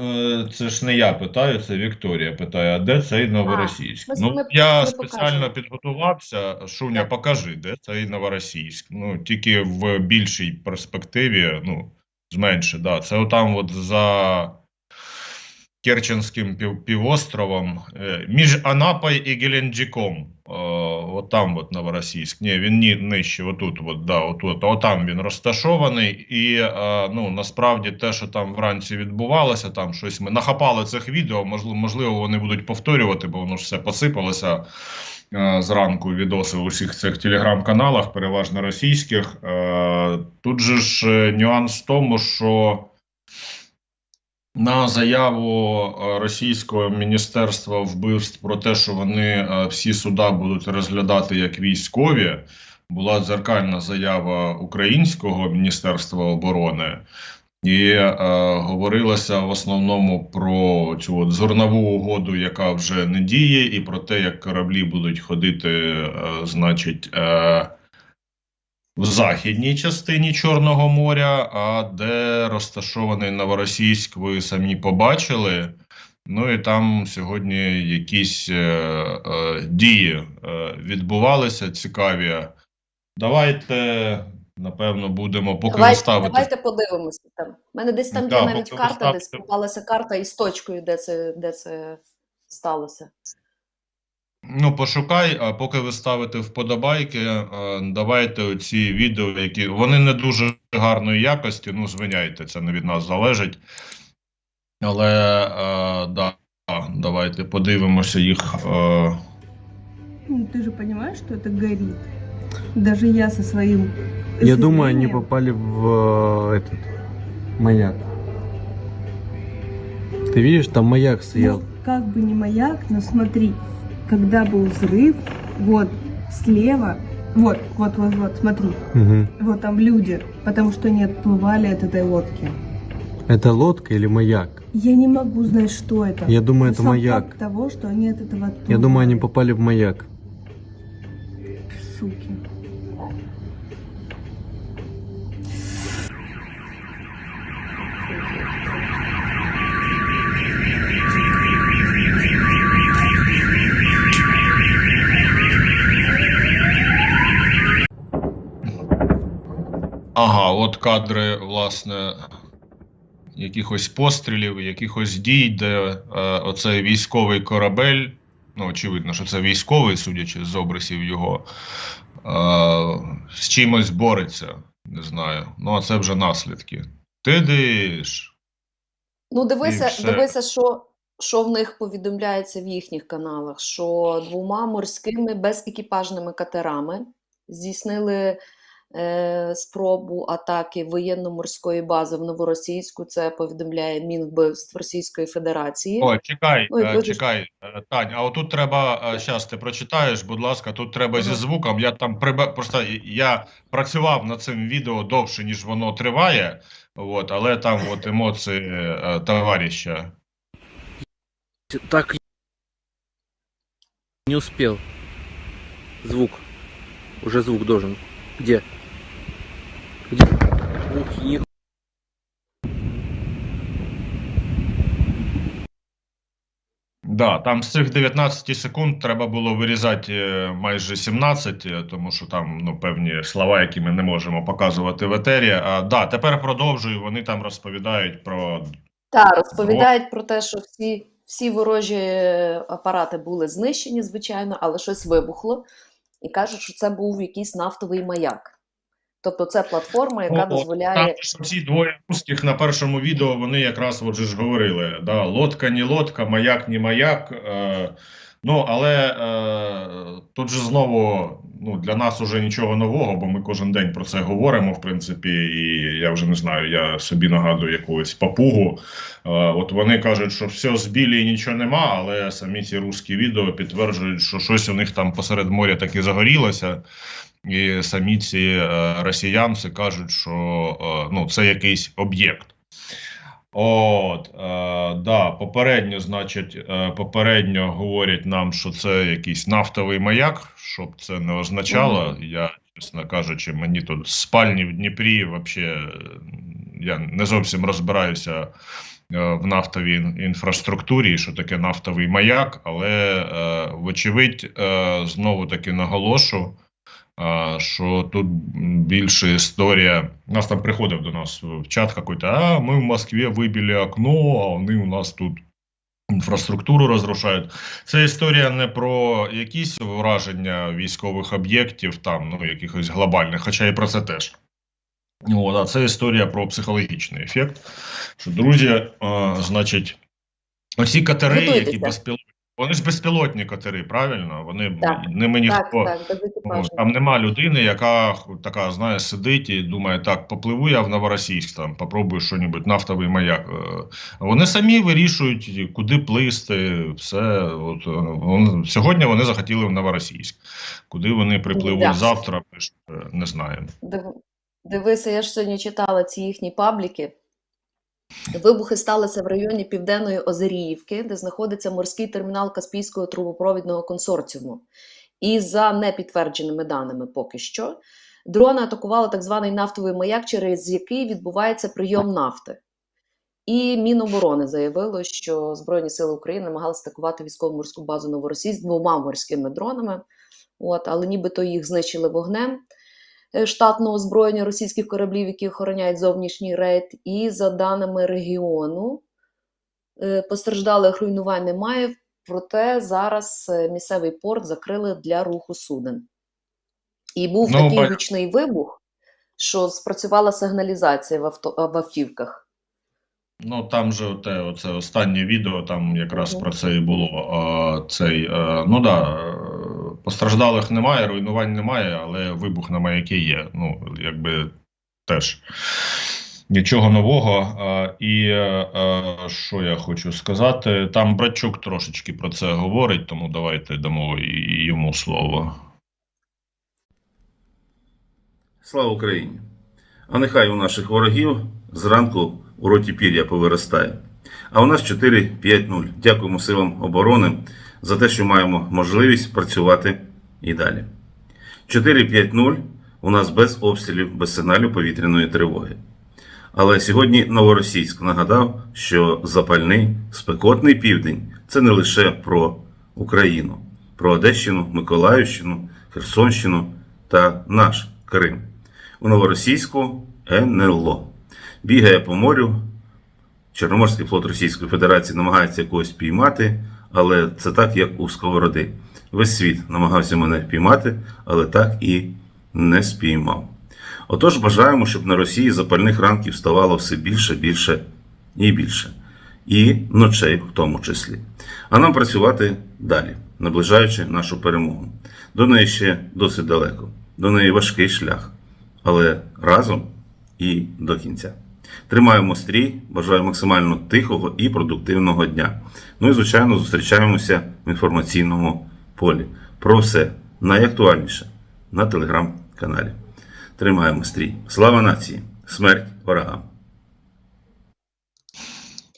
Е, Це ж не я питаю, це Вікторія питає, а де цей новоросійськ? А, Ну, ми- я ми спеціально покажемо. підготувався. Шуня, Так. покажи, де цей новоросійськ. Ну, тільки в більшій перспективі, ну, зменше, да. Це отам от за Керченським пів, півостровом, е, між Анапою і Геленджиком. Е, от там от Новоросійськ. Ні, він ні, нижче, отут, от, да, отут, отам він розташований. І е, ну, насправді те, що там вранці відбувалося, там щось ми нахапали цих відео, можливо, можливо, вони будуть повторювати, бо воно ж все посипалося е, зранку відоси у всіх цих телеграм-каналах, переважно російських. Е, тут же ж нюанс в тому, що на заяву е, російського міністерства вбивств про те, що вони е, всі суда будуть розглядати як військові, була дзеркальна заява українського міністерства оборони. І е, говорилося в основному про цю от зернову угоду, яка вже не діє, і про те, як кораблі будуть ходити, е, значить, е, в західній частині Чорного моря, а де розташований Новоросійськ, ви самі побачили. Ну і там сьогодні якісь е, е, дії е, відбувалися цікаві. Давайте, напевно, будемо, поки Давайте, ставите. давайте подивимося там. У мене десь там Да, є навіть карта, де ставите. сховалася карта із точкою, де це, де це сталося. Ну, пошукай, а поки ви ставите вподобайки, е, давайте оці відео, які вони не дуже гарної якості, ну, звиняйте, це не від нас залежить. Але е, да, давайте подивимося їх. Е, Ну, Ты же понимаешь, что это горит? Даже я со своим... Я думаю, они зрением- попали в э, этот маяк. Ты видишь, там маяк стоял. Ну, как бы не маяк, но смотри, Когда был взрыв, вот слева, вот, вот, вот, вот, смотри, Мгм. вот там люди, потому что они отплывали от этой лодки. Это лодка или маяк? Я не могу знать, что это. Я думаю, Но это маяк. факт того, что они от этого отплывали. Я думаю, они попали в маяк. Суки. Ага, от кадри, власне, якихось пострілів, якихось дій, де е, оцей військовий корабель. Ну, очевидно, що це військовий, судячи з обрисів його, е, з чимось бореться. Не знаю. Ну, а це вже наслідки. Ти диш. Ну, дивися, дивися, що, що в них повідомляється в їхніх каналах, що двома морськими безекіпажними катерами здійснили спробу атаки воєнно-морської бази в Новоросійську. Це повідомляє Мінвбивств Російської Федерації. О, чекай, Ой, е, чекай, е, Тань, а отут треба, зараз ти прочитаєш, будь ласка, тут треба зі звуком. Я там приба... просто я працював над цим відео довше, ніж воно триває, от, але там от емоції е, товариша. Так не успел. Звук. Уже звук должен. Где? Них. Да, там з цих 19 секунд треба було вирізати е, майже 17, е, тому що там ну, певні слова, які ми не можемо показувати в етері. А да, тепер продовжую. Вони там розповідають про Так, розповідають про те, що всі, всі ворожі апарати були знищені, звичайно, але щось вибухло. І кажуть, що це був якийсь нафтовий маяк. Тобто це платформа, яка О, о, дозволяє. Там ж ці двоє русських на першому відео вони якраз от же ж говорили: да, лодка, не лодка, маяк, не маяк. Е, ну, але е, тут же знову ну, для нас уже нічого нового, бо ми кожен день про це говоримо, в принципі, і я вже не знаю, я собі нагадую якогось папугу. Е, от вони кажуть, що все збілі і нічого нема, але самі ці русські відео підтверджують, що щось у них там посеред моря таки загорілося. І самі ці е, росіянці кажуть, що е, ну, це якийсь об'єкт. От, е, да, попередньо, значить, е, попередньо говорять нам, що це якийсь нафтовий маяк, щоб це не означало. Я, чесно кажучи, мені тут спальні в Дніпрі, взагалі, я не зовсім розбираюся е, в нафтовій інфраструктурі, що таке нафтовий маяк, але е, вочевидь, е, знову таки наголошу, що тут більше історія. У нас там приходив до нас в чат какой-то, а ми в Москві вибили окно, а вони у нас тут інфраструктуру розрушають. Це історія не про якісь враження військових об'єктів, там, ну, якихось глобальних, хоча і про це теж. От, а це історія про психологічний ефект. Що, друзі, е, значить, оці катери, які безпілотні, вони ж безпілотні катери, правильно? Вони Так, ними Так, ніхто. так, безекіпажні. Там нема людини, яка така, знає, сидить і думає, так, попливу я в Новоросійськ, там, попробую що-небудь, нафтовий маяк. Е, Вони самі вирішують, куди плисти, все. От, е, вон- сьогодні вони захотіли в Новоросійськ. Куди вони припливуть Да. завтра, ми ж е, не знаємо. Дивися, я ж сьогодні читала ці їхні пабліки. Вибухи сталися в районі Південної Озеріївки, де знаходиться морський термінал Каспійського трубопровідного консорціуму. І за непідтвердженими даними поки що, дрони атакували так званий нафтовий маяк, через який відбувається прийом нафти. І Міноборони заявило, що Збройні Сили України намагалися атакувати військово-морську базу Новоросійськ двома морськими дронами, от, але нібито їх знищили вогнем штатного озброєння російських кораблів, які охороняють зовнішній рейд. І за даними регіону, е, постраждалих руйнувань немає, проте зараз е, місцевий порт закрили для руху суден. І був Ну, такий гучний вибух, що спрацювала сигналізація в, авто, в автівках. Ну, там же те, оце останнє відео, там якраз Мгм. про це і було. А, цей, е, ну да, е, постраждалих немає, руйнувань немає, але вибух на маякі є. Ну, якби теж нічого нового. І е, е, що я хочу сказати, там Братчук трошечки про це говорить, тому давайте дамо йому слово. Слава Україні! А нехай у наших ворогів зранку у роті пір'я повиростає. А у нас 4-5-0. Дякуємо силам оборони за те, що маємо можливість працювати і далі. 4-5-0 у нас без обстрілів, без сигналів повітряної тривоги. Але сьогодні Новоросійськ нагадав, що запальний спекотний південь це не лише про Україну, про Одещину, Миколаївщину, Херсонщину та наш Крим. У Новоросійську НЛО. Бігає по морю. Чорноморський флот Російської Федерації намагається когось піймати, але це так, як у сковороди. Весь світ намагався мене впіймати, але так і не спіймав. Отож, бажаємо, щоб на Росії запальних ранків ставало все більше, більше і більше. І ночей в тому числі. А нам працювати далі, наближаючи нашу перемогу. До неї ще досить далеко, до неї важкий шлях, але разом і до кінця. Тримаємо стрій, бажаю максимально тихого і продуктивного дня. Ну і, звичайно, зустрічаємося в інформаційному полі. Про все найактуальніше на телеграм-каналі. Тримаємо стрій. Слава нації! Смерть ворогам!